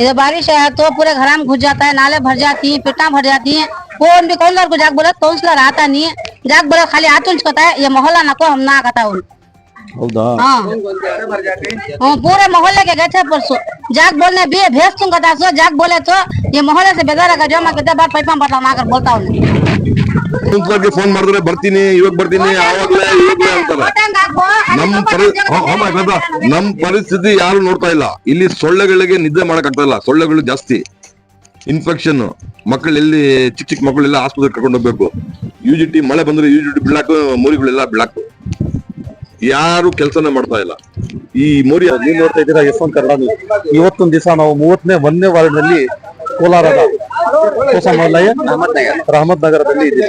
इधर बारिश है तो पूरे घर में घुस जाता है नाले भर जाती है पिटा भर जाती है। वो उनके कौन को जाग बोला कौन सा रहता नहीं है। जाग बोला खाली हाथ आतुल कहता है ये मोहल्ला ना को हम ना कहता उन। हाँ।, हाँ। पूरे मोहल्ले के गए थे परसों जाग बोलने भी भेज तुम कता सो जाग बोले तो ये मोहल्ले से बेदारा का जो मैं कहता बात पैपा बता मार कर बोलता हूँ। ಗೆ ಫೋನ್ ಮಾಡಿದ್ರೆ ಬರ್ತೀನಿ ಇವಾಗ ಬರ್ತೀನಿ ಇವಾಗ್ಲೇ ಅಂತಾರೆ. ನಮ್ ಪರಿ ನಮ್ ಪರಿಸ್ಥಿತಿ ಯಾರು ನೋಡ್ತಾ ಇಲ್ಲ. ಇಲ್ಲಿ ಸೊಳ್ಳೆಗಳಿಗೆ ನಿದ್ದೆ ಮಾಡಕ್ ಆಗ್ತಾ ಇಲ್ಲ. ಸೊಳ್ಳೆಗಳು ಜಾಸ್ತಿ. ಇನ್ಫೆಕ್ಷನ್ ಮಕ್ಕಳು ಎಲ್ಲಿ ಚಿಕ್ಕ ಚಿಕ್ಕ ಮಕ್ಕಳೆಲ್ಲ ಆಸ್ಪತ್ರೆಗೆ ಕರ್ಕೊಂಡು ಹೋಗ್ಬೇಕು. ಯು ಜಿ ಟಿ ಮಳೆ ಬಂದ್ರೆ ಯು ಜಿ ಟಿ ಬಿಳಾಕು ಮೋರಿಗಳೆಲ್ಲ ಬಿಳಾಕು ಯಾರು ಕೆಲಸನೇ ಮಾಡ್ತಾ ಇಲ್ಲ. ಈ ಮೋರಿ ನೀವು ನೋಡ್ತಾ ಇದ್ದೀರಾ ಎಸ್ ಒನ್ ಕನ್ನಡ ಇವತ್ತೊಂದು ಇವತ್ತೊಂದ್ ದಿವಸ ನಾವು ಮೂವತ್ತನೇ ಒಂದನೇ ವಾರ್ಡ್ನಲ್ಲಿ ಕೋಲಾರದ ರಹಮತ್ ನಗರದಲ್ಲಿ ಇದೆ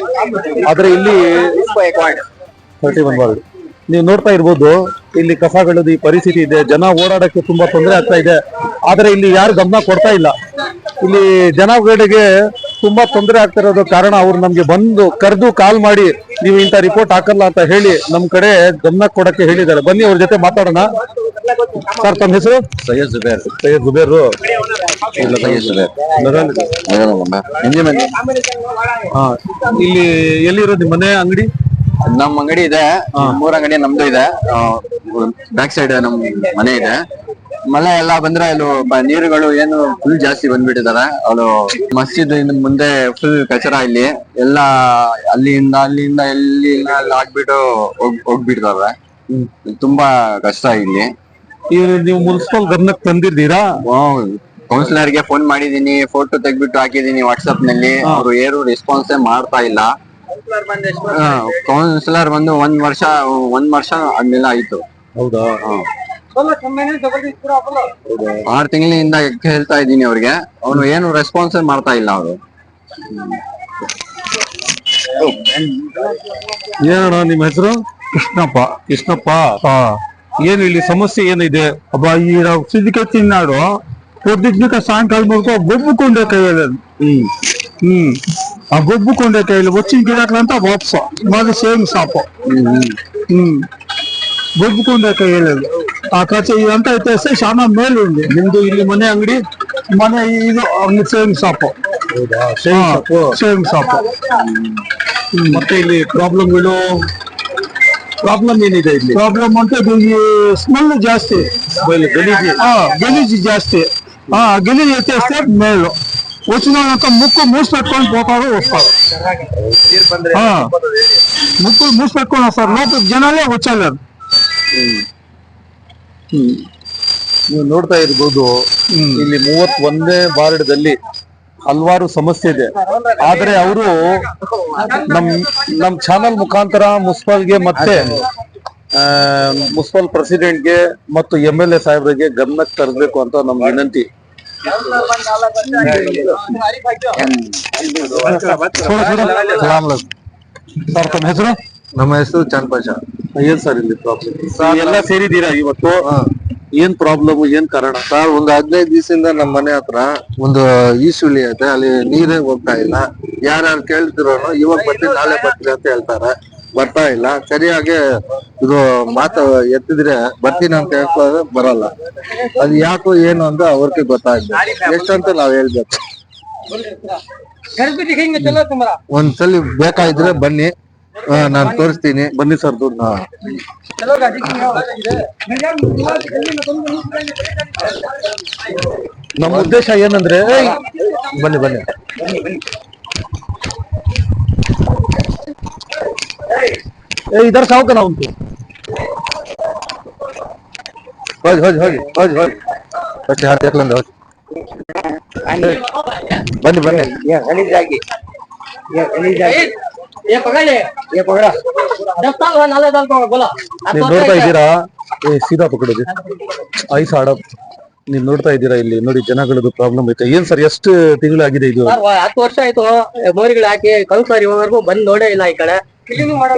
ಆದ್ರೆ ಇಲ್ಲಿ ತರ್ಟಿ ಒನ್ ವಾರ್ಡ್. ನೀವು ನೋಡ್ತಾ ಇರ್ಬೋದು ಇಲ್ಲಿ ಕಸ ಬೆಳೆದ ಈ ಪರಿಸ್ಥಿತಿ ಇದೆ ಜನ ಓಡಾಡಕ್ಕೆ ತುಂಬಾ ತೊಂದರೆ ಆಗ್ತಾ ಇದೆ. ಆದ್ರೆ ಇಲ್ಲಿ ಯಾರು ಗಮನ ಕೊಡ್ತಾ ಇಲ್ಲ. ಇಲ್ಲಿ ಜನಗಳಿಗೆ ತುಂಬಾ ತೊಂದರೆ ಆಗ್ತಿರೋದು ಕಾರಣ ಅವ್ರು ನಮ್ಗೆ ಬಂದು ಕರೆದು ಕಾಲ್ ಮಾಡಿ ನೀವು ಇಂಥ ರಿಪೋರ್ಟ್ ಹಾಕಲ್ಲ ಅಂತ ಹೇಳಿ ನಮ್ ಕಡೆ ಗಮನ ಕೊಡಕ್ಕೆ ಹೇಳಿದ್ದಾರೆ. ಬನ್ನಿ ಅವ್ರ ಜೊತೆ ಮಾತಾಡೋಣ. ಸರ್ ತಮ್ಮ ಹೆಸರು? ಸೈಯದ್ ಜುಬೇರ್. ಸೈಯದ್ ಜುಬೇರ್. ಇಲ್ಲ ಸೈಯದ್ ಜುಬೇರ್. ಹಾ ಇಲ್ಲಿ ಎಲ್ಲಿರೋದು ಮನೆ ಅಂಗಡಿ? ನಮ್ ಅಂಗಡಿ ಇದೆ. ಮೂರ್ ಅಂಗಡಿ ನಮ್ದು ಇದೆ. ಬ್ಯಾಕ್ ಸೈಡ್ ನಮ್ ಮನೆ ಇದೆ. ಮಳೆ ಎಲ್ಲ ಬಂದ್ರೆ ಅಲ್ಲಿ ನೀರುಗಳು ಏನು ಫುಲ್ ಜಾಸ್ತಿ ಬಂದ್ಬಿಟ್ಟಿದಾರೆ ಅದು ಮಸ್ಜಿದ್ ಮುಂದೆ ಫುಲ್ ಕಚರ ಇಲ್ಲಿ. ಎಲ್ಲ ಅಲ್ಲಿಂದ ಅಲ್ಲಿಂದ ಎಲ್ಲಿ ಅಲ್ಲಿ ಆಗ್ಬಿಟ್ಟು ಹೋಗ್ ಹೋಗ್ಬಿಡ್ತಾವೆ. ತುಂಬಾ ಕಷ್ಟ ಇಲ್ಲಿ. ಈಗ ನೀವು ಮುನ್ಸಿಪಲ್ ಗಮನಕ್ಕೆ ತಂದಿದ್ದೀರಾ? ಕೌನ್ಸಿಲರ್ಗೆ ಫೋನ್ ಮಾಡಿದೀನಿ ಫೋಟೋ ತೆಗ್ಬಿಟ್ಟು ಹಾಕಿದೀನಿ ವಾಟ್ಸ್ಆಪ್ನಲ್ಲಿ ಅವರು ಏನು ರೆಸ್ಪಾನ್ಸ್ ಮಾಡ್ತಾ ಇಲ್ಲ. ಕೌನ್ಸಿಲರ್ ಬಂದು ಒಂದ್ ವರ್ಷ ಒಂದ್ ವರ್ಷ ಆದ್ಮೇಲೆ ಆಯ್ತು. ಹೌದಾ? ಆರ್ ತಿಂಗಳಿಂದ ಹೇಳ್ತಾ ಇದ್ದೀನಿ ಅವ್ರಿಗೆ. ಅವ್ರು ಏನು ರೆಸ್ಪಾನ್ಸ್ ಮಾಡ್ತಾ ಇಲ್ಲ ಅವರು. ಏನಣ್ಣ ನಿಮ್ಮ ಹೆಸರು? ಕೃಷ್ಣಪ್ಪ. ಕೃಷ್ಣಪ್ಪ. ಏನು ಇಲ್ಲಿ ಸಮಸ್ಯೆ ಏನಿದೆ? ಒಬ್ಬ ಈ ನಾವು ತಿನ್ನಾಡು ಹೊಡೆದಿದ್ನಿಕ ಸಾಯಂಕಾಲ ಮಾಡ್ಕೊ ಗೊಬ್ಬು ಕೊಂಡೆ ಕೈಯಲ್ಲಿ ಹ್ಮ್. ಹ್ಮ್. ಆ ಗೊಬ್ಬು ಕೊಂಡೆ ಕೈಯಲ್ಲಿ ಒಚ್ಚಿನ ಗಿಡಕ್ಲಂತ ವಾಪ್ಸ. ಮಾದ ಸೇಮ್ ಸಾಪು. ಹ್ಮ್ ಗೊಬ್ಬು ಕೊಂಡೆ ಕೈಯಲ್ಲಿ ಆ ಕಚೆ ಅಂತ ಐತೆ ಶಾನ ಮೇಲೆ ಉಂಡಿ ನಿಮ್ದು ಇಲ್ಲಿ ಮನೆ ಅಂಗಡಿ? ಮನೆ ಇದು ಅಂಗಡಿ same shop. Same shop. Same shop. ಮತ್ತೆ ಇಲ್ಲಿ ಪ್ರಾಬ್ಲಮ್ಗಳು ಪ್ರಾಬ್ಲಮ್ ಏನಿದೆ ಇಲ್ಲಿ ప్రాబ్లం అంటే దీని స్మెల్ జాస్తి ಮೊಬೈಲ್ ಗಲೀಜು ఆ, గలీజు జాస్తి ఆ గలీజు ఎత్తేస్తే మేలు వచ్చిన వాళ్ళంతా ముక్కు మూసి పెట్టుకొని పోతారు వస్తారు ఆ, ముక్కు మూసి పెట్టుకొని వస్తారు లోపల జనాలే వచ్చలేదు ನೀವು ನೋಡ್ತಾ ಇರ್ಬೋದು ಇಲ್ಲಿ ಮೂವತ್ ಒಂದನೇ ವಾರ್ಡ್ದಲ್ಲಿ ಹಲವಾರು ಸಮಸ್ಯೆ ಇದೆ. ಆದ್ರೆ ಅವರು ನಮ್ ನಮ್ ಚಾನಲ್ ಮುಖಾಂತರ ಮುನ್ಸಿಪಲ್ಗೆ ಮತ್ತೆ ಮುನ್ಸಿಪಲ್ ಪ್ರೆಸಿಡೆಂಟ್ಗೆ ಮತ್ತು ಎಂ ಎಲ್ ಎ ಸಾಹೇಬರಿಗೆ ಗಮನಕ್ಕೆ ತರಬೇಕು ಅಂತ ನಮ್ ವಿನಂತಿ. ಸರ್ ತಮ್ಮ ಹೆಸರು? ನಮ್ಮ ಹೆಸರು ಚಂದ್ಪಾಷ ಏನ್ ಸರ್ ಇಲ್ಲಿ ಪ್ರಾಬ್ಲಮ್ ಎಲ್ಲ ಸೇರಿದ್ದೀರಾ ಇವತ್ತು? ಏನ್ ಪ್ರಾಬ್ಲಮ್ ಏನ್ ಕಾರಣ? ಸರ್ ಒಂದ್ ಹದಿನೈದು ದಿವಸದಿಂದ ನಮ್ಮ ಮನೆ ಹತ್ರ ಒಂದು ಈಶುಳಿ ಐತೆ ಅಲ್ಲಿ ನೀರೇ ಹೋಗ್ತಾ ಇಲ್ಲ. ಯಾರ್ಯಾರು ಕೇಳ್ತಿರೋನು ಇವಾಗ ಬರ್ತೀನಿ ನಾಳೆ ಬರ್ತೀನಿ ಅಂತ ಹೇಳ್ತಾರೆ. ಬರ್ತಾ ಇಲ್ಲ. ಸರಿಯಾಗಿ ಇದು ಮಾತು ಎತ್ತಿದ್ರೆ ಬರ್ತೀನಿ ಅಂತ ಹೇಳ್ತಾರೆ ಬರಲ್ಲ. ಅದು ಯಾಕೋ ಏನು ಅಂತ ಅವ್ರಿಗೆ ಗೊತ್ತಾಗ್ಬೇಕು. ಎಷ್ಟಂತ ನಾವ್ ಹೇಳ್ಬೇಕು. ಒಂದ್ಸಲಿ ಬೇಕಾಗಿದ್ರೆ ಬನ್ನಿ. ಆ, ನಾನ್ ತೋರಿಸ್ತೀನಿ. ಬನ್ನಿ ಸರ್ ದುಡ್ಡು ನಮ್ಮ ಉದ್ದೇಶ ಏನಂದ್ರೆ ಬನ್ನಿ ಬನ್ನಿ. ಇದರ ಸಾವುಕನ ನಾವು ಹೋಗಿ ಹೋಗಿ ಹೋಗಿ ಹೋಗಿ ಹೋಗಿ. ಅಷ್ಟೇ ಹಾಕಿ ಹಾಕ್ಲಂದ ಹೋಗಿ. ಬನ್ನಿ ಬನ್ನಿ. ನೀವು ನೋಡ್ತಾ ಇದ್ದೀರಾ? ಏ ಸೀದಾ ಪಕಡೋದು ಐಸ್ ಆಡ ನೀವ್ ನೋಡ್ತಾ ಇದ್ದೀರಾ ಇಲ್ಲಿ? ನೋಡಿ ಜನಗಳದ್ದು ಪ್ರಾಬ್ಲಮ್ ಐತೆ. ಏನ್ ಸರ್ ಎಷ್ಟು ತಿಂಗಳಾಗಿದೆ ಇದು? ಸರ್, ಹತ್ತು ವರ್ಷ ಆಯ್ತು. ಮೋರಿಗಳು ಹಾಕಿ ಕೌನ್ಸಿಲರ್ ಇವರೆಗೂ ಬಂದ್ ನೋಡೇ ಇಲ್ಲ ಈ ಕಡೆ.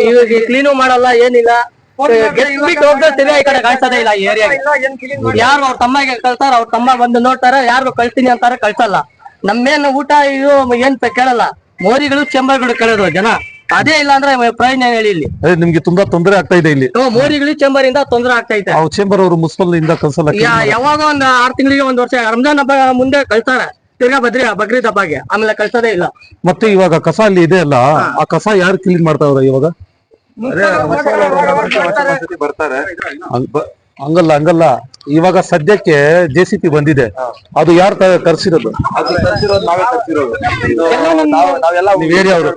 ಇವಾಗ ಕ್ಲೀನು ಮಾಡಲ್ಲ ಏನಿಲ್ಲ. ಗೆಸ್ಟ್ ಬಿಟ್ಟು ಹೋಗ್ತಾರೆ ಈ ಕಡೆ ಇಲ್ಲ ಈ ಏರಿಯಾ ಯಾರು ಅವ್ರ ತಮ್ಮಗೆ ಕಳ್ತಾರ ಅವ್ರ ತಮ್ಮ ಬಂದು ನೋಡ್ತಾರ ಯಾರು ಕಳ್ತೀನಿ ಅಂತಾರ ಕಳ್ಸಲ್ಲ. ನಮ್ಮೇನು ಊಟ ಇದು ಏನ್ ಪ- ಕೇಳಲ್ಲ. ಮೋರಿಗಳು ಚೆಂಬರ್ಗಳು ಕೇಳೋದು ಜನ. ಅದೇ ಇಲ್ಲ ಅಂದ್ರೆ ಪ್ರಯೋಜನ ಹೇಳಿ ಇಲ್ಲಿ? ಅದೇ ನಿಮ್ಗೆ ತುಂಬಾ ತೊಂದರೆ ಆಗ್ತಾ ಇದೆ ಇಲ್ಲಿ. ಮೋರಿಗಳು ಮೋರಿಗಳಿ ಚೇಂಬರ್ ಇಂದ ತೊಂದರೆ ಆಗ್ತೈತೆ ಇದೆ. ಚೇಂಬರ್ ಅವರು ಮುನ್ಸಿಪಲ್ ಇಂದ ಕಲ್ಸಲ್ಲ ಯಾ- ಯಾವಾಗ ಒಂದ್ ಆರ್ ತಿಂಗಳಿಗೆ ಒಂದ್ ವರ್ಷ ರಂಜಾನ್ ಹಬ್ಬ ಮುಂದೆ ಕಳ್ತಾರೆ ತಿರ್ಗಾ ಬದ್ರಿ ಬಕ್ರೀದ್ ಹಬ್ಬಗೆ. ಆಮೇಲೆ ಕಳ್ಸೋದೇ ಇಲ್ಲ. ಮತ್ತೆ ಇವಾಗ ಕಸ ಅಲ್ಲಿ ಇದೆ ಅಲ್ಲ ಆ ಕಸ ಯಾರು ಕ್ಲೀನ್ ಮಾಡ್ತಾವ್ರ ಇವಾಗ? ಬರ್ತಾರೆ. ಹಂಗ್- ಹಂಗಲ್ಲ ಹಂಗಲ್ಲ. ಇವಾಗ ಸದ್ಯಕ್ಕೆ ಜೆ ಸಿ ಪಿ ಬಂದಿದೆ. ಅದು ಯಾರು ತರ್ಸಿರೋದು? ನಾವೇ ತರ್ಸಿರೋದು. ಇದು ನಾವು- ನಾವೆಲ್ಲ ನೀವ್ ಏರಿಯಾ ಅವರು.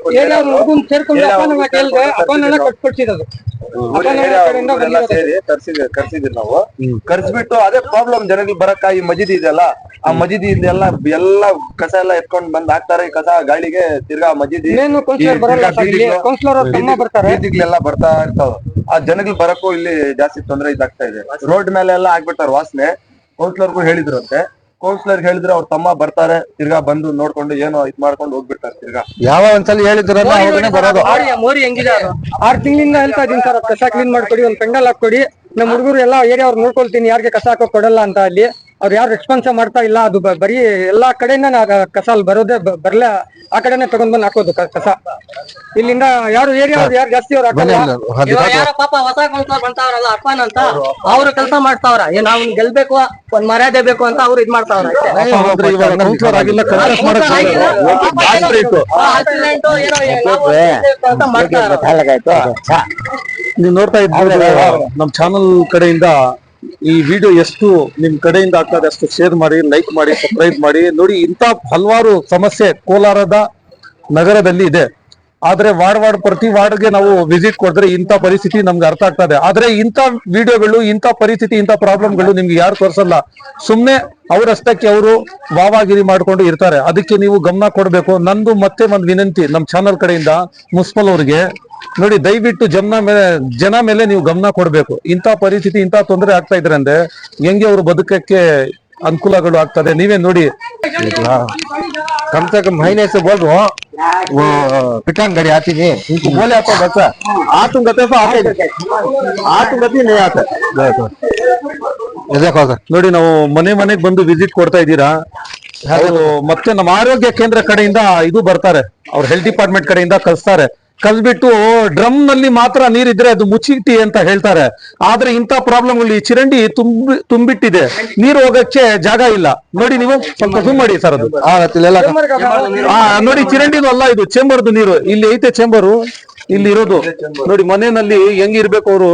ಎಲ್ಲ ಸೇರಿ ಕರ್ಸಿದ್ವಿ ಕರ್ಸಿದ್ವಿ ನಾವು. ಕರ್ಸ್ಬಿಟ್ಟು ಅದೇ ಪ್ರಾಬ್ಲಮ್ ಜನಗಳಿಗೆ ಬರಕ್ಕ ಈ ಮಜಿದಿ ಇದೆಯಲ್ಲ ಆ ಮಜಿದಿ ಇದೆಲ್ಲ ಎಲ್ಲ ಕಸ ಎಲ್ಲ ಎತ್ಕೊಂಡ್ ಬಂದ್ ಹಾಕ್ತಾರೆ ಈ ಕಸ ಗಾಳಿಗೆ ತಿರ್ಗಾ ಮಜಿದಿ. ಬರ್ತಾ ಇರ್ತಾವ. ಆ ಜನಗಳ್ ಬರಕ್ಕೂ ಇಲ್ಲಿ ಜಾಸ್ತಿ ತೊಂದರೆ ಇದಾಗ್ತಾ ಇದೆ. ರೋಡ್ ಮೇಲೆ ಎಲ್ಲ ಆಗ್ಬಿಟ್ಟಾರ ವಾಸನೆ ಕೌನ್ಸಿಲರ್ಗೂ ಹೇಳಿದ್ರಂತೆ. ಕೌನ್ಸಿಲರ್ ಹೇಳಿದ್ರೆ ಅವ್ರ ತಮ್ಮ ಬರ್ತಾರೆ ತಿರ್ಗಾ ಬಂದು ನೋಡ್ಕೊಂಡು ಏನೋ ಇದ್ ಮಾಡ್ಕೊಂಡು ಹೋಗ್ಬಿಡ್ತಾರೆ ತಿರ್ಗಾ. ಯಾವ ಒಂದ್ಸಲ ಹೇಳಿದ್ರಲ್ಲ ಬರೋದು. ಮೋರಿ ಮೋರಿ ಹೆಂಗಿದೆ ಅದು? ಆರ್ ತಿಂಗಳಿಂದ ಹೇಳ್ತಾ ಇದೀನಿ ಸರ್ ಕಸ ಕ್ಲೀನ್ ಮಾಡ್ಕೊಡಿ ಒಂದ್ ಪೆಂಡಲ್ ಹಾಕೊಡಿ ನಮ್ಮ ಹುಡುಗರು ಎಲ್ಲ ಏರಿಯಾ ಅವ್ರು ನೋಡ್ಕೊಳ್ತೀನಿ ಯಾರಿಗೆ ಕಸ ಹಾಕೋ ಕೊಡಲ್ಲ ಅಂತ ಅಲ್ಲಿ. ಅವ್ರು ಯಾರು ರೆಸ್ಪಾನ್ಸ್ ಮಾಡ್ತಾ ಇಲ್ಲ ಅದು ಬ- ಬರೀ ಎಲ್ಲಾ ಕಡೆಯಿಂದ ನಾ- ಕಸ ಅಲ್ಲಿ ಬರೋದೇ ಬ- ಬರ್ಲೇ ಆ ಕಡೆನೆ ತಗೊಂಡ್ ಬಂದ್ ಹಾಕೋದು ಕ- ಕಸ. ಇಲ್ಲಿಂದ ಯಾರು ಏರಿಯಾ ಯಾರು ಜಾಸ್ತಿ ಅವ್ರು ಹಾಕಲ್ಲ. ಇವಾಗ ಯಾರೋ ಪಾಪ ಹೊಸ ಕೌನ್ಸಿಲರ್ ಬಂತಾವ್ರಲ್ಲ ಅರ್ಫಾನ್ ಅಂತ ಅವ್ರು ಕೆಲಸ ಮಾಡ್ತಾವ್ರ. ಏನ್ ಅವ್ನ್ ಗೆಲ್ಬೇಕು ಒಂದ್ ಮರ್ಯಾದೆ ಬೇಕು ಅಂತ ಅವ್ರು ಇದ್ ಮಾಡ್ತಾವ್ರ ಅಷ್ಟೇ. ಅಂದ್ರೆ ಇವಾಗ ಕೌನ್ಸಿಲರ್ ಆಗಿಲ್ಲ ಕಾಂಗ್ರೆಸ್ ಮಾಡಕ್ ಆಯ್ತು ಆ accident ಏನೋ ನಾವು ಅಂತ ಮಾಡ್ತಾವ್ರ. ನೀವು ನೋಡ್ತಾ ಇದ್ರೆ ನಮ್ ಚಾನಲ್ ಕಡೆಯಿಂದ ಈ ವಿಡಿಯೋ ಎಷ್ಟು ನಿಮ್ ಕಡೆಯಿಂದ ಆಗ್ತದೆ ಅಷ್ಟು ಶೇರ್ ಮಾಡಿ ಲೈಕ್ ಮಾಡಿ ಸಬ್ಸ್ಕ್ರೈಬ್ ಮಾಡಿ. ನೋಡಿ ಇಂತ ಹಲವಾರು ಸಮಸ್ಯೆ ಕೋಲಾರದ ನಗರದಲ್ಲಿ ಇದೆ. ಆದ್ರೆ ವಾರ್ಡ್ ವಾರ್ಡ್ ಪ್ರತಿ ವಾರ್ಡ್ಗೆ ನಾವು ವಿಸಿಟ್ ಕೊಡಿದ್ರೆ ಇಂಥ ಪರಿಸ್ಥಿತಿ ನಮ್ಗೆ ಅರ್ಥ ಆಗ್ತದೆ. ಆದ್ರೆ ಇಂಥ ವಿಡಿಯೋಗಳು ಇಂಥ ಪರಿಸ್ಥಿತಿ, ಇಂಥ ಪ್ರಾಬ್ಲಮ್ಗಳು ನಿಮ್ಗೆ ಯಾರು ತೋರಿಸಲ್ಲ. ಸುಮ್ನೆ ಅವರಷ್ಟಕ್ಕೆ ಅವರು ವಾವಾಗಿರಿ ಮಾಡ್ಕೊಂಡು ಇರ್ತಾರೆ. ಅದಕ್ಕೆ ನೀವು ಗಮನ ಕೊಡಬೇಕು. ನಂದು ಮತ್ತೆ ಒಂದು ವಿನಂತಿ ನಮ್ಮ ಚಾನಲ್ ಕಡೆಯಿಂದ ಮುನ್ಸಿಪಲ್ ಅವ್ರಿಗೆ. ನೋಡಿ ದಯವಿಟ್ಟು ಜನ ಮೇಲೆ ಜನ ಮೇಲೆ ನೀವು ಗಮನ ಕೊಡ್ಬೇಕು ಇಂಥ ಪರಿಸ್ಥಿತಿ ಇಂಥ ತೊಂದರೆ ಆಗ್ತಾ ಇದ್ರೆ ಅಂದ್ರೆ ಹೆಂಗೆ ಅವರು ಬದುಕಕ್ಕೆ ಅನುಕೂಲಗಳು ಆಗ್ತದೆ ನೀವೇ ನೋಡಿ कम से कम महीने से बोल रहा हूँ वो पिटान गाड़ी आती नहीं उनको बोले आपको बच्चा आ तुम गते तो आते आ तुम गति नहीं आते देखो ये देखो सर ನೋಡಿ ನಾವು ಮನೆ ಮನೆಗ್ ಬಂದು ವಿಸಿಟ್ ಕೊಡ್ತಾ ಇದ್ದೀರಾ ಅವರು ಮತ್ತೆ ನಮ್ಮ ಆರೋಗ್ಯ ಕೇಂದ್ರ ಕಡೆಯಿಂದ ಇದು ಬರ್ತಾರೆ ಅವ್ರ ಹೆಲ್ತ್ ಡಿಪಾರ್ಟ್ಮೆಂಟ್ ಕಡೆಯಿಂದ ಕಳಿಸ್ತಾರೆ ಕಲ್ಬಿಟ್ಟು ಡ್ರಮ್ನಲ್ಲಿ ಮಾತ್ರ ನೀರಿದ್ರೆ ಅದು ಮುಚ್ಚಿಟ್ಟಿ ಅಂತ ಹೇಳ್ತಾರೆ. ಆದ್ರೆ ಇಂತ ಪ್ರಾಬ್ಲಮ್ ಈ ಚಿರಂಡಿ ತುಂಬ ತುಂಬಿಟ್ಟಿದೆ. ನೀರು ಹೋಗಕ್ಕೆ ಜಾಗ ಇಲ್ಲ. ನೋಡಿ ನೀವು ಸ್ವಲ್ಪ ಮಾಡಿ ಸರ್ ಅದು. ನೋಡಿ ಚಿರಂಡಿನೂ ಅಲ್ಲ ಇದು ಚೇಂಬರ್ದು ನೀರು. ಇಲ್ಲಿ ಐತೆ ಚೇಂಬರು ಇಲ್ಲಿ ಇರೋದು. ನೋಡಿ ಮನೆಯಲ್ಲಿ ಹೆಂಗಿರ್ಬೇಕು ಅವರು?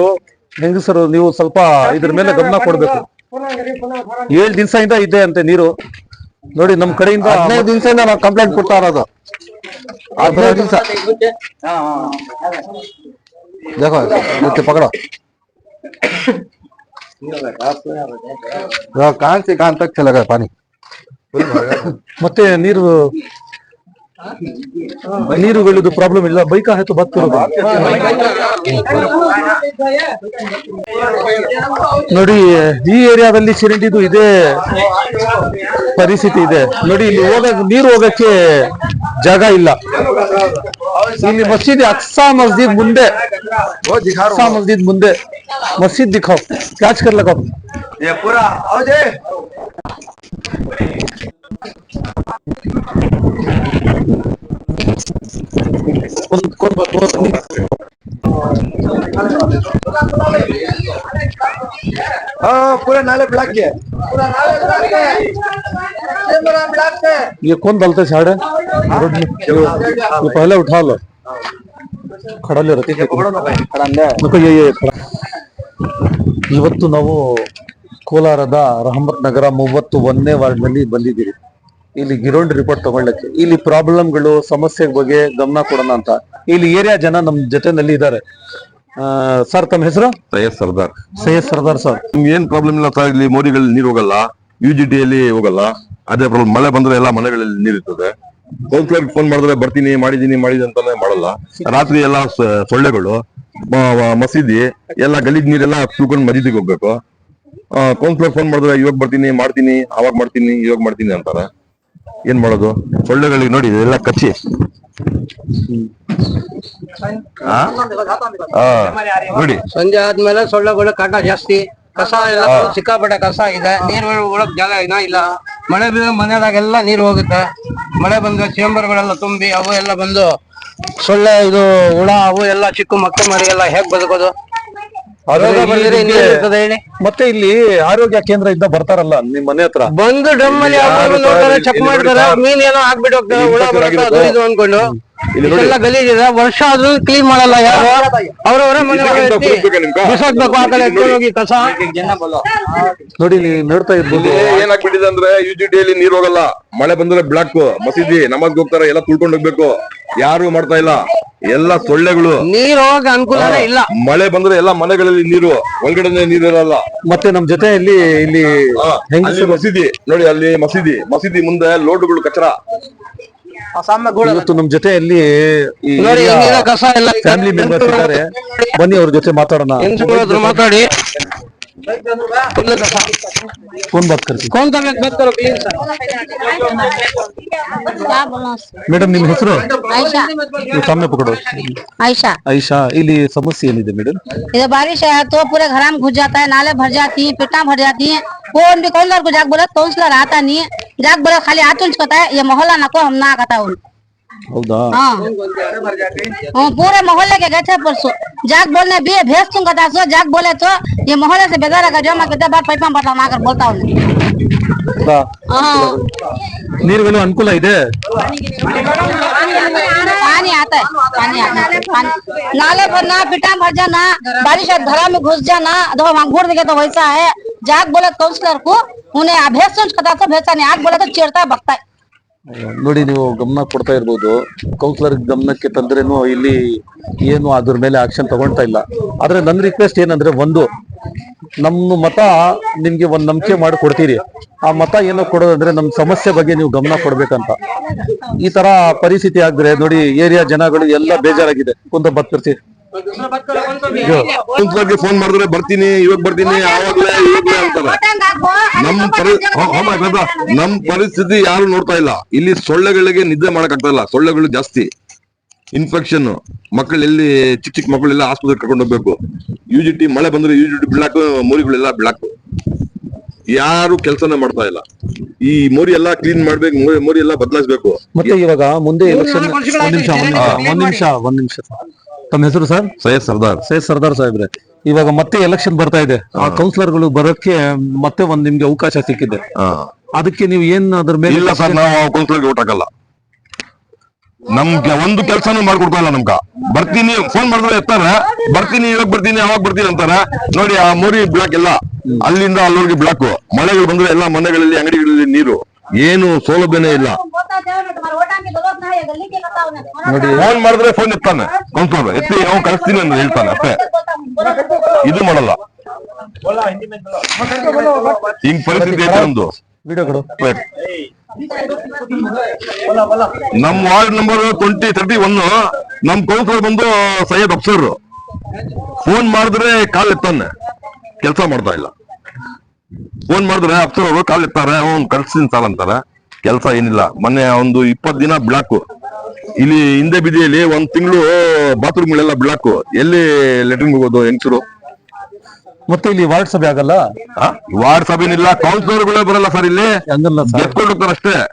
ಹೆಂಗಸರು ನೀವು ಸ್ವಲ್ಪ ಇದ್ರ ಮೇಲೆ ಗಮನ ಕೊಡ್ಬೇಕು. ಏಳು ದಿನಸಿಂದ ಇದೆ ಅಂತೆ ನೀರು. ನೋಡಿ ನಮ್ ಕಡೆಯಿಂದ ಹದಿನೈದು ದಿನಸಿಂದ ನಾವು ಕಂಪ್ಲೇಂಟ್ ಕೊಡ್ತಾ ಇರೋದು. ಹದಿನೈದು ದಿವಸ देखो नीचे पकड़ो वो कान से कान तक चला गया पानी ಮತ್ತೆ ನೀರು ನೀರುಗಳದ್ದು ಪ್ರಾಬ್ಲಮ್ ಇಲ್ಲ. ಬೈಕ್ ಆಯ್ತು ಬತ್ತಿರೋದು. ನೋಡಿ, ಈ ಏರಿಯಾದಲ್ಲಿ ಚಿರಂಡಿದು ಇದೇ ಪರಿಸ್ಥಿತಿ ಇದೆ. ನೋಡಿ, ಇಲ್ಲಿ ಹೋಗ, ನೀರು ಹೋಗಕ್ಕೆ ಜಾಗ ಇಲ್ಲ. ಇಲ್ಲಿ ಮಸೀದಿ ಅಕ್ಸಾ ಮಸ್ಜಿದ್ ಮುಂದೆ, ಅಕ್ಸಾ ಮಸ್ಜಿದ್ ಮುಂದೆ. ಮಸೀದ್ ದಿಖಾವ್ ಕ್ಯಾಚ್ ಕರ್ ಲಗಾವ್ ये पूरा आओ जे कौन कौन कौन हाँ पूरा नाले ब्लॉक किया ये कौन डालते साइड है रोड में ये ये पहले उठा लो खड़ा ले रहती है देखो ये ये खड़ा ಇವತ್ತು ನಾವು ಕೋಲಾರದ ರಹಮತ್ ನಗರ ಮೂವತ್ತು ಒಂದನೇ ವಾರ್ಡ್ನಲ್ಲಿ ಬಂದಿದ್ದೀವಿ ಇಲ್ಲಿ ಗಿರೋಂಡ್ ರಿಪೋರ್ಟ್ ತಗೊಳ್ಳಕ್ಕೆ. ಇಲ್ಲಿ ಪ್ರಾಬ್ಲಮ್ಗಳು ಸಮಸ್ಯೆ ಬಗ್ಗೆ ಗಮನ ಕೊಡೋಣ ಅಂತ. ಇಲ್ಲಿ ಏರಿಯಾ ಜನ ನಮ್ ಜೊತೆನಲ್ಲಿ ಇದ್ದಾರೆ. ಸರ್ ತಮ್ಮ ಹೆಸರು? ಸೈಯದ್ ಸರ್ದಾರ್. ಸೈಯದ್ ಸರ್ದಾರ್ ಸರ್. ನಿಮ್ಗೆ ಏನ್ ಪ್ರಾಬ್ಲಮ್ ಇಲ್ಲ ಸರ್? ಇಲ್ಲಿ ಮೋರಿಗಳಲ್ಲಿ ನೀರು ಹೋಗಲ್ಲ ಯು ಜಿ ಟಿಯಲ್ಲಿ ಹೋಗಲ್ಲ. ಅದೇ ಪ್ರಾಬ್ಲಮ್ ಮಳೆ ಬಂದ್ರೆ ಎಲ್ಲ ಮನೆಗಳಲ್ಲಿ ನೀರಿರ್ತದೆ ಕೌನ್ಸಿಲರ್ ಫೋನ್ ಮಾಡಿದ್ರೆ ಬರ್ತೀನಿ ಮಾಡಿದೀನಿ ಮಾಡಿದೀನಿ ಅಂತಾನೆ ಮಾಡಲ್ಲ. ರಾತ್ರಿ ಎಲ್ಲ ಸೊಳ್ಳೆಗಳು ಮಸೀದಿ ಎಲ್ಲ ಗಲೀಜ್ ನೀರೆಲ್ಲ ತೂಕೊಂಡು ಮಸೀದಿಗೆ ಹೋಗ್ಬೇಕು. ಕೌನ್ಸಿಲರ್ ಫೋನ್ ಮಾಡಿದ್ರೆ ಇವಾಗ ಬರ್ತೀನಿ ಮಾಡ್ತೀನಿ ಅವಾಗ ಮಾಡ್ತೀನಿ ಇವಾಗ ಮಾಡ್ತೀನಿ ಅಂತಾರೆ. ಏನ್ ಮಾಡೋದು? ಸೊಳ್ಳೆಗಳಿಗೆ ನೋಡಿ ಎಲ್ಲ ಕಚ್ಚಿ. ನೋಡಿ. ಸಂಜೆ ಆದ್ಮೇಲೆ ಸೊಳ್ಳೆಗಳು ಕಾಟ ಜಾಸ್ತಿ ಕಸ ಎಲ್ಲ ಸಿಕ್ಕಾಪಟ್ಟೆ ಕಸ ಇದೆ ನೀರು ಉಳಕ್ ಜಾಗ ಇನ್ನ ಇಲ್ಲ. ಮಳೆ ಬೀಳ ಮನೆದಾಗೆಲ್ಲ ನೀರು ಹೋಗುತ್ತೆ. ಮಳೆ ಬಂದ್ರೆ ಚೇಂಬರ್ಗಳೆಲ್ಲ ತುಂಬಿ ಅವು ಎಲ್ಲ ಬಂದು ಸೊಳ್ಳೆ ಇದು ಹುಳ ಅವು ಎಲ್ಲ ಚಿಕ್ಕ ಮಕ್ಕಳ ಮರಿಗೆಲ್ಲ ಹೇಗ್ ಬದುಕೋದು? ಮತ್ತೆ ಇಲ್ಲಿ ಆರೋಗ್ಯ ಕೇಂದ್ರ ಇಂದ ಬರ್ತಾರಲ್ಲ ನಿಮ್ ಮನೆ ಹತ್ರ. ಬಂದು ನೋಡ್ತಾರೆ ಚೆಕ್ ಮಾಡ್ತಾರೆ ಮೀನ್ ಏನೋ ಹಾಕ್ಬಿಟ್ಟು ಹೋಗ್ತಾರೆ ಹುಳ ಬರುತ್ತೆ ಅದು ಇದು ಅನ್ಕೊಂಡು. ಇದೆಲ್ಲ ಗಲೀಜಿದೆ. ವರ್ಷ ಆದ್ರೂ ಕ್ಲೀನ್ ಮಾಡಲ್ಲ ಯಾರು? ಅವ್ರವರೇ ಮನೆ ಬಿಸಾಕ್ಬೇಕು ಆ ಕಡೆ ಹೋಗಿ ಕಸ. ನೋಡಿ ನೋಡ್ತಾ ಇರ್ಬೋದು. ಏನಾಗ್ಬಿಟ್ಟಿದೆ ಅಂದ್ರೆ ಯು ಜಿ ಟಿಯಲ್ಲಿ ನೀರ್ ಹೋಗಲ್ಲ. ಮಳೆ ಬಂದ್ರೆ ಬ್ಲಾಕ್ ಮಸೀದಿ ನಮಗ್ ಹೋಗ್ತಾರ ಎಲ್ಲ ತುಳ್ಕೊಂಡು ಹೋಗ್ಬೇಕು. ಯಾರು ಮಾಡ್ತಾ ಇಲ್ಲ. ಎಲ್ಲ ಸೊಳ್ಳೆಗಳು. ನೀರು ಹೋಗಕ್ಕೆ ಅನುಕೂಲ ಇಲ್ಲ. ಮಳೆ ಬಂದ್ರೆ ಎಲ್ಲ ಮನೆಗಳಲ್ಲಿ ನೀರು. ಒಳಗಡೆ ನೀರು ಇರಲ್ಲ. ಮತ್ತೆ ನಮ್ ಜೊತೆಯಲ್ಲಿ ಇಲ್ಲಿ ಇಲ್ಲಿ ಮಸೀದಿ. ನೋಡಿ ಅಲ್ಲಿ ಮಸೀದಿ. ಮಸೀದಿ ಮುಂದೆ ಲೋಡ್ಗಳು ಕಚರ. ಇವತ್ತು ನಮ್ ಜೊತೆಯಲ್ಲಿ ಫ್ಯಾಮಿಲಿ ಮೆಂಬರ್ಸ್ ಇದ್ದಾರೆ. ಬನ್ನಿ ಅವ್ರ ಜೊತೆ ಮಾತಾಡೋಣ. ಮಾತಾಡಿ. ಫೋನ್ ಬಾತ್ ಕರ್ಸಿ. ಮೇಡಮ್ ನಿಮ್ ಹೆಸರು? आयशा ನೀವು ಸಾಮ್ಯ ಪಕಡೋ आयशा ಐಶಾ ಇಲ್ಲಿ ಸಮಸ್ಯೆ ಏನಿದೆ ಮೇಡಮ್ इधर बारिश है तो पूरे घर में घुस जाता है नाले भर जाती है पिटा भर जाती है कौन भी काउंसलर को जाग बोले काउंसलर आता नहीं है जाग बोले खाली हाथ उंचकोता है ये मोहल्ला ना को हम ना कहता हूँ ಹೌದಾ हाँ हाँ, पूरे मोहल्ले के गए थे परसों जाग बोलने भी भेज तुम कहता सो जाग बोले तो ये मोहल्ले से बेदारा का जमा कितने बार पैसा बता ना कर बोलता हूँ ಹೌದಾ? हाँ ನೀರುಗಳು ಅನುಕೂಲ ಇದೆ पानी आता है पानी आता है पानी नाले भरना पिटा भर जाना बारिश है घरा में घुस जाना तो वहाँ घूर देंगे तो वैसा है जाग बोले काउंसलर को उन्हें अभ्यास सोच कथा तो भेजा नहीं आग बोले तो चिड़ता है बकता है ನೋಡಿ, ನೀವು ಗಮನ ಕೊಡ್ತಾ ಇರ್ಬೋದು. ಕೌನ್ಸಿಲರ್ ಗಮನಕ್ಕೆ ತಂದ್ರೇನು ಇಲ್ಲಿ ಏನು ಅದ್ರ ಮೇಲೆ ಆಕ್ಷನ್ ತಗೊಳ್ತಾ ಇಲ್ಲ. ಆದ್ರೆ ನನ್ನ ರಿಕ್ವೆಸ್ಟ್ ಏನಂದ್ರೆ ಒಂದು ನಮ್ಮ ಮತ ನಿಮ್ಗೆ ಒಂದ್ ನಂಬಿಕೆ ಮಾಡಿ ಕೊಡ್ತೀರಿ. ಆ ಮತ ಏನೋ ಕೊಡೋದಂದ್ರೆ ನಮ್ ಸಮಸ್ಯೆ ಬಗ್ಗೆ ನೀವು ಗಮನ ಕೊಡ್ಬೇಕಂತ. ಈ ತರ ಪರಿಸ್ಥಿತಿ ಆಗಿದ್ರೆ ನೋಡಿ, ಏರಿಯಾ ಜನಗಳು ಎಲ್ಲ ಬೇಜಾರಾಗಿದೆ. ಕುಂದ ಬತ್ಕರ್ಸಿ. ಫೋನ್ ಮಾಡಿದ್ರೆ ಬರ್ತೀನಿ, ಇವಾಗ ಬರ್ತೀನಿ ನಮ್ ಪರಿಸ್ಥಿತಿ ಯಾರು ನೋಡ್ತಾ ಇಲ್ಲ. ಇಲ್ಲಿ ಸೊಳ್ಳೆಗಳಿಗೆ ನಿದ್ದೆ ಮಾಡಕ್ ಆಗ್ತಾ ಇಲ್ಲ. ಸೊಳ್ಳೆಗಳು ಜಾಸ್ತಿ. ಇನ್ಫೆಕ್ಷನ್ ಮಕ್ಕಳು ಎಲ್ಲಿ ಚಿಕ್ಕ ಚಿಕ್ಕ ಮಕ್ಕಳೆಲ್ಲ ಆಸ್ಪತ್ರೆ ಕರ್ಕೊಂಡು ಹೋಗ್ಬೇಕು. ಯು ಜಿ ಟಿ ಮಳೆ ಬಂದ್ರೆ ಯು ಜಿ ಟಿ ಬಿಳಾಕ್, ಮೋರಿಗಳೆಲ್ಲ ಬಿಳಾಕು. ಯಾರು ಕೆಲಸನ ಮಾಡ್ತಾ ಇಲ್ಲ. ಈ ಮೋರಿ ಎಲ್ಲ ಕ್ಲೀನ್ ಮಾಡ್ಬೇಕು ಮೋರಿ- ಎಲ್ಲಾ ಬದಲಾಯಿಸ್ಬೇಕು. ಮತ್ತೆ ಇವಾಗ ಮುಂದೆ ಒಂದ್ ನಿಮಿಷ ಒಂದ್ ನಿಮಿಷ ಒಂದ್ ನಿಮಿಷ. ತಮ್ಮ ಹೆಸರು ಸರ್? ಸೈಯದ್ ಸರ್ದಾರ್. ಸೈಯದ್ ಸರ್ದಾರ್ ಸಾಹೇಬ್ರೆ ಇವಾಗ ಮತ್ತೆ ಎಲೆಕ್ಷನ್ ಬರ್ತಾ ಇದೆ. ಆ ಕೌನ್ಸಿಲರ್ಗಳು ಬರೋಕೆ ಮತ್ತೆ ಒಂದ್ ನಿಮ್ಗೆ ಅವಕಾಶ ಸಿಕ್ಕಿದೆ. ಅದಕ್ಕೆ ನೀವು ಏನ್ ಅದ್ರ ಮೇಲೆ ಇಲ್ಲ ಸರ್ ನಾವು ಕೌನ್ಸಿಲರ್ಗೆ ಓಟ್ ಹಾಕಲ್ಲ. ನಮ್ಗೆ ಒಂದು ಕೆಲಸನೂ ಮಾಡ್ಕೊಡ್ತಾ ಇಲ್ಲ ನಮ್ಗ. ಬರ್ತೀನಿ ಫೋನ್ ಮಾಡಿದ್ರೆ ಎತ್ತಾರ. ಬರ್ತೀನಿ ಇವಾಗ ಬರ್ತೀನಿ ಅವಾಗ ಬರ್ತೀನಿ ಅಂತಾರ. ನೋಡಿ ಆ ಮೋರಿ ಬ್ಲಾಕ್ ಎಲ್ಲ ಅಲ್ಲಿಂದ ಅಲ್ಲಿವರೆಗೆ ಬ್ಲಾಕ್ ಮಳೆಗಳು ಬಂದ್ರೆ ಎಲ್ಲ ಮನೆಗಳಲ್ಲಿ ಅಂಗಡಿಗಳಲ್ಲಿ ನೀರು. ಏನು ಸೌಲಭ್ಯನೇ ಇಲ್ಲ. ನೋಡಿ ಫೋನ್ ಮಾಡಿದ್ರೆ ಫೋನ್ ಎತ್ತಾನೆ ಕೌನ್ಸಿಲರ್ ಎತ್ತಿ ಅವ್ನು ಕಳಿಸ್ತೀನಿ ಅಂತ ಹೇಳ್ತಾನೆ. ಅಷ್ಟೇ. ಇದು ಮಾಡಲ್ಲ. ಹಿಂಗ್ ಪರಿಸ್ಥಿತಿ ಐತೆ ನಮ್ದು. ವಿಡಿಯೋ ಕೊಡು. ನಮ್ ward number twenty thirty one ನಮ್ ಕೌನ್ಸಿಲರ್ ಬಂದು ಸೈಯದ್ ಅಫ್ಸರ್. ಫೋನ್ ಮಾಡಿದ್ರೆ ಕಾಲ್ ಎತ್ತಾನೆ. ಕೆಲಸ ಮಾಡ್ತಾ ಇಲ್ಲ. ಫೋನ್ ಮಾಡಿದ್ರೆ ಅಫ್ಸರ್ ಅವರು ಕಾಲ್ ಎತ್ತಾರೆ ಅವ್ನು ಕಳ್ಸಿನ ಸಾಲ ಅಂತಾರೆ. ಕೆಲಸ ಏನಿಲ್ಲ. ಮೊನ್ನೆ ಒಂದು ಇಪ್ಪತ್ ದಿನ ಬ್ಲಾಕ್ ಇಲ್ಲಿ ಹಿಂದೆ ಬಿದಿಯಲ್ಲಿ ಒಂದ್ ತಿಂಗಳು ಬಾತ್ರೂಮ್ಗಳೆಲ್ಲ ಬ್ಲಾಕ್ ಎಲ್ಲಿ ಲೆಟ್ರಿನ್ ಹೋಗೋದು, ಹೆಂಗಸರು? ಮತ್ತೆ ಇಲ್ಲಿ ವಾರ್ಡ್ ಸಭೆ ಆಗಲ್ಲ? ವಾರ್ಡ್ ಸಭೆನಿಲ್ಲ ಕೌನ್ಸಿಲರ್ಗಳೇ ಬರಲ್ಲ ಸರ್ ಇಲ್ಲಿ. ಹಂಗಲ್ಲ ಸರ್. ಹೋಗ್ತಾರೆ ಅಷ್ಟೇ.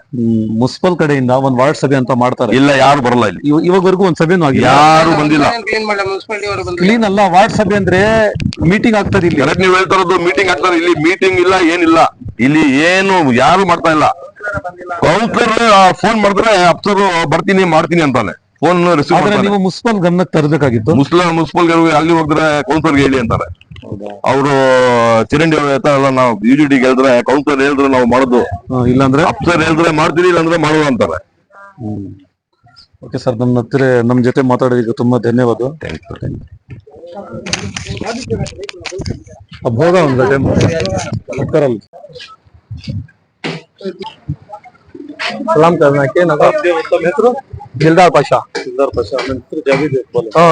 ಮುನ್ಸಿಪಲ್ ಕಡೆಯಿಂದ ಒಂದ್ ವಾರ್ಡ್ ಸಭೆ ಅಂತ ಮಾಡ್ತಾರೆ. ಇಲ್ಲ ಯಾರು ಬರಲ್ಲ ಇಲ್ಲಿ. ಇವ- ಇವಾಗವರೆಗೂ ಒಂದ್ ಸಭೆನೂ ಆಗಿಲ್ಲ. ಯಾರು ಬಂದಿಲ್ಲ. ಕ್ಲೀನ್ ಮಾಡಿ ಮುನ್ಸಿಪಾಲಿಟಿ ಅವರು ಬಂದು ಕ್ಲೀನ್ ಅಲ್ಲ ವಾರ್ಡ್ ಸಭೆ ಅಂದ್ರೆ ಮೀಟಿಂಗ್ ಆಗ್ತದೆ ಇಲ್ಲಿ. ಕರೆಕ್ಟ್ ನೀವ್ ಹೇಳ್ತಾ ಇರೋದು ಮೀಟಿಂಗ್ ಆಗ್ತಾರೆ ಇಲ್ಲಿ ಮೀಟಿಂಗ್ ಇಲ್ಲ ಏನಿಲ್ಲ. ಇಲ್ಲಿ ಏನು ಯಾರು ಮಾಡ್ತಾ ಇಲ್ಲ. ಕೌನ್ಸಿಲರ್ ಫೋನ್ ಮಾಡಿದ್ರೆ ಅಫ್ಸರ್ ಬರ್ತೀನಿ ಮಾಡ್ತೀನಿ ಅಂತಾನೆ. ಫೋನ್ ರಿಸೀವ್ ಆದ್ರೆ ಮಾಡ್ತಾನೆ. ನೀವು ಮುನ್ಸಿಪಲ್ ಗಮನಕ್ಕೆ ತರಬೇಕಾಗಿತ್ತು. ಮುಸ್ಲಿಂ ಮುನ್ಸಿಪಲ್ ಅಲ್ಲಿ ಹೋದ್ರೆ ಕೌನ್ಸಿಲರ್ ಹೇಳಿ ಅಂತಾರೆ. ಅವರು ಚಿರಂಡಿ ಅವ್ರು ನಾವು ಬಿಜೆಡಿ ಹೇಳಿದ್ರೆ ಕೌಂಟರ್ ಹೇಳಿದ್ರೆ ನಾವು ಮಾಡುದು. ಇಲ್ಲಾಂದ್ರೆ? ಅಪ್ಸರ್ ಹೇಳಿದ್ರೆ ಮಾಡ್ತೀವಿ ಇಲ್ಲಾಂದ್ರೆ ಮಾಡುವ ಅಂತಾರೆ. ಓಕೆ ಸರ್ ನಮ್ಮ ಹತ್ತಿರ ನಮ್ಮ ಜೊತೆ ಮಾತಾಡೋದಕ್ಕೆ ತುಂಬಾ ಧನ್ಯವಾದ. ಹೋದ ಒಂದು ಟೈಮ್ ಸಲಾಂ ಕರ್ನಾಕೆ ನಗರ. ತಮ್ಮ ಹೆಸರು? ದಿಲ್ದಾರ್ ಪಾಷಾ. ದಿಲ್ದಾರ್ ಪಾಷಾ. ನನ್ನ ಹೆಸರು ಜಾವೀದ್ ಹಾ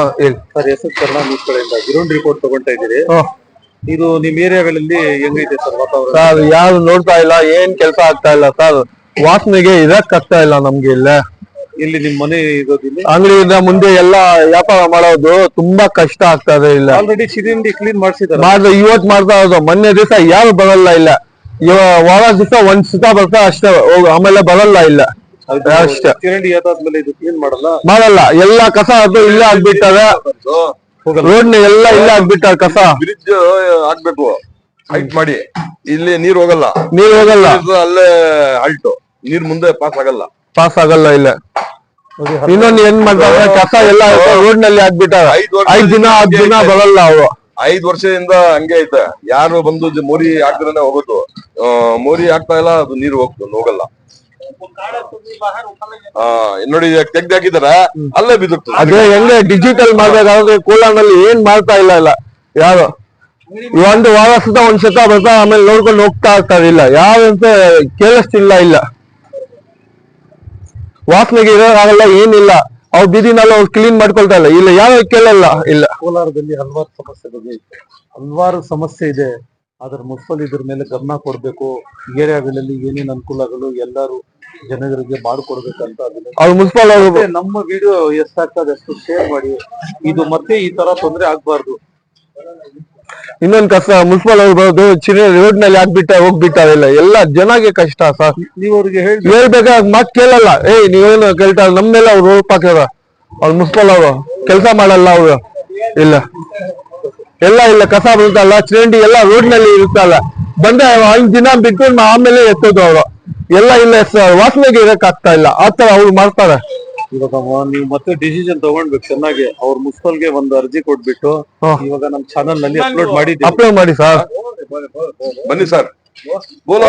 ಹೆಸರು ಕರ್ನಾ ಕಡೆಯಿಂದ ರಿಪೋರ್ಟ್ ತಗೊಂಡ ಇದ್ದೀರಿ. ಇದು ನಿಮ್ ಏರಿಯಾಗಳಲ್ಲಿ ಹೆಂಗೈತೆ ಸರ್ ವಾತಾವರಣ? ಸರ್ ಯಾರು ನೋಡ್ತಾ ಇಲ್ಲ ಏನ್ ಕೆಲಸ ಆಗ್ತಾ ಇಲ್ಲ. ಸರ್ ವಾಸನೆಗೆ ಇರಕ್ ಆಗ್ತಾ ಇಲ್ಲ ನಮ್ಗೆ ಇಲ್ಲ. ಇಲ್ಲಿ ನಿಮ್ ಮನೆ ಇರೋದಿಲ್ಲ ಅಂಗಡಿಯಿಂದ ಮುಂದೆ ಎಲ್ಲ ವ್ಯಾಪಾರ ಮಾಡೋದು ತುಂಬಾ ಕಷ್ಟ ಆಗ್ತಾ ಇದೆ ಇಲ್ಲ. ಆಲ್ರೆಡಿ ಸಿಲಿಂಡಿ ಕ್ಲೀನ್ ಮಾಡಿಸಿದ್ದಾರೆ ಮಾಡ್ದೆ ಇವತ್ ಮಾಡ್ತಾ ಇರೋದು. ಮೊನ್ನೆ ದಿವಸ ಯಾರು ಬರಲ್ಲ ಇಲ್ಲ. ಇವ ವಾರ ದಿವಸ ಒಂದ್ ಸುತ ಬರ್ತಾ ಅಷ್ಟೇ ಹೋಗ್- ಆಮೇಲೆ ಬರಲ್ಲ ಇಲ್ಲ. ಅಷ್ಟೇ. ಚರಂಡಿ ಇದು ಕ್ಲೀನ್ ಮಾಡಲ್ಲ? ಮಾಡಲ್ಲ. ಎಲ್ಲಾ ಕಸ ಅದು ಇಲ್ಲೇ ಆಗ್ಬಿಟ್ಟಾವೆ. ರೋಡ್ ಎಲ್ಲ ಇಲ್ಲೇ ಆಗ್ಬಿಟ್ಟಾರ ಕಸ. ಬ್ರಿಡ್ಜ್ ಆಗ್ಬೇಕು ಹೈಟ್ ಮಾಡಿ. ಇಲ್ಲಿ ನೀರ್ ಹೋಗಲ್ಲ. ನೀರ್ ಹೋಗಲ್ಲ. ಅಲ್ಲೇ ಅಲ್ಟು ನೀರ್ ಮುಂದೆ ಪಾಸ್ ಆಗಲ್ಲ. ಪಾಸ್ ಆಗಲ್ಲ ಇಲ್ಲ. ಇನ್ನೊಂದ್ ಏನ್ ಮಾಡ್ತಾರೆ? ಕಸ ಎಲ್ಲ ರೋಡ್ನಲ್ಲಿ ಆಗ್ಬಿಟ್ಟಾರೆ ಐದ್ ವರ್ಷ ಐದ್ ದಿನ ಹತ್ತು ದಿನ ಬರಲ್ಲ ಅವು. ಐದ್ ವರ್ಷದಿಂದ ಹಂಗೆ ಐತೆ. ಯಾರು ಬಂದು ಮೋರಿ ಹಾಕಿದ್ರೆ ಹೋಗೋದು. ಮೋರಿ ಹಾಕ್ತಾ ಇಲ್ಲ, ಅದು ನೀರು ಹೋಗ್ತು, ಹೋಗಲ್ಲ. ಹಾ ನೋಡಿ ತೆಗ್ದು ಹಾಕಿದಾರೆ, ಅಲ್ಲೇ ಬಿದ್ದಿರ್ತದೆ ಅದೇ ಹೆಂಗೆ ಡಿಜಿಟಲ್ ಮಾಡ್ಬೇಕಾದ್ರೆ ಕೋಲಾರ್ನಲ್ಲಿ ಏನ್ ಮಾಡ್ತಾ ಇಲ್ಲ ಇಲ್ಲ ಯಾರು? ಒಂದು ವಾರ ಸುತ್ತ ಒಂದ್ ಶತ ಬರ್ತಾ, ಆಮೇಲೆ ನೋಡ್ಕೊಂಡು ಹೋಗ್ತಾ ಇರ್ತಾರೆ ಇಲ್ಲ. ಯಾವಂತ ಕೇಳಿಸ್ತಿಲ್ಲ ಇಲ್ಲ. ವಾಸನೆಗೆ ಇರೋದಾಗಲ್ಲ ಏನಿಲ್ಲ. ಅವ್ರ ಬೀದಿನಲ್ಲ ಅವ್ರು ಕ್ಲೀನ್ ಮಾಡ್ಕೊಳ್ತಾ ಇಲ್ಲ. ಇಲ್ಲ ಯಾವ ಕೇಳಲ್ಲ. ಇಲ್ಲ. ಕೋಲಾರದಲ್ಲಿ ಹಲವಾರು ಸಮಸ್ಯೆಗಳು ಇದೆ. ಹಲವಾರು ಸಮಸ್ಯೆ ಇದೆ. ಆದ್ರೆ ಮುನ್ಸಿಪಲ್ ಇದ್ರ ಮೇಲೆ ಗಮನ ಕೊಡ್ಬೇಕು. ಏರಿಯಾಗಳಲ್ಲಿ ಏನೇನ್ ಅನುಕೂಲಗಳು ಎಲ್ಲರೂ ಜನಗಳಿಗೆ ಮಾಡಿಕೊಡ್ಬೇಕಂತ ಅವ್ರು ಮುನ್ಸಿಪಲ್ ನಮ್ಮ ವಿಡಿಯೋ ಎಷ್ಟಾಗ್ತದೆ ಅಷ್ಟು ಶೇರ್ ಮಾಡಿ. ಇದು ಮತ್ತೆ ಈ ತರ ತೊಂದರೆ ಆಗ್ಬಾರ್ದು. ಇನ್ನೊಂದ್ ಕಸ ಮುನ್ಸಿಪಲ್ ಅವ್ರು ಬರೋದು ಚಿನ್ನ ರೋಡ್ನಲ್ಲಿ ಹಾಕ್ಬಿಟ್ಟ ಹೋಗ್ಬಿಟ್ಟ ಇಲ್ಲ ಎಲ್ಲ ಜನಗೆ ಕಷ್ಟ ಸರ್ ನೀವು ಅವ್ರಿಗೆ ಹೇಳಿ ಮಾತ್ ಕೇಳಲ್ಲ. ಏಯ್ ನೀವೇನು ಕೇಳ್ತಾರೆ ನಮ್ಮೆಲ್ಲ ಮೇಲೆ ಅವ್ರು ರೋಪ್ ಹಾಕ್ಯಾರ ಅವ್ರು ಮುನ್ಸಿಪಲ್ ಅವರು. ಕೆಲಸ ಮಾಡಲ್ಲ ಅವ್ರು. ಇಲ್ಲ. ಎಲ್ಲ ಇಲ್ಲ ಕಸ ಬೀಳ್ತಲ್ಲ ಚರಂಡಿ ಎಲ್ಲ ರೋಡ್ನಲ್ಲಿ ಇರುತ್ತಲ್ಲ. ಬಂದ ಐದು ದಿನ ಬಿಟ್ಟು ಆಮೇಲೆ ಎತ್ತೋದು ಅವರು. ಎಲ್ಲ ಇಲ್ಲ ವಾಸನೆಗೆ ಇರಕ್ ಆಗ್ತಾ ಇಲ್ಲ. ಆತರ ಅವ್ರು ಮಾಡ್ತಾರೆ. ಇವಾಗ ನೀವ್ ನೀವು ಮತ್ತೆ ಡಿಸಿಷನ್ ತಗೊಂಡ್ಬೇಕು ಚೆನ್ನಾಗಿ. ಅವ್ರ ಮುನ್ಸಿಪಲ್ಗೆ ಒಂದು ಅರ್ಜಿ ಕೊಟ್ಬಿಟ್ಟು. ಇವಾಗ ನಮ್ ಚಾನಲ್ನಲ್ಲಿ ಅಪ್ಲೋಡ್ ಮಾಡಿದ್ದೀವಿ ಅಪ್ಲೋಡ್ ಮಾಡಿ ಸರ್ ಬನ್ನಿ ಸರ್ ಬೋಲೋ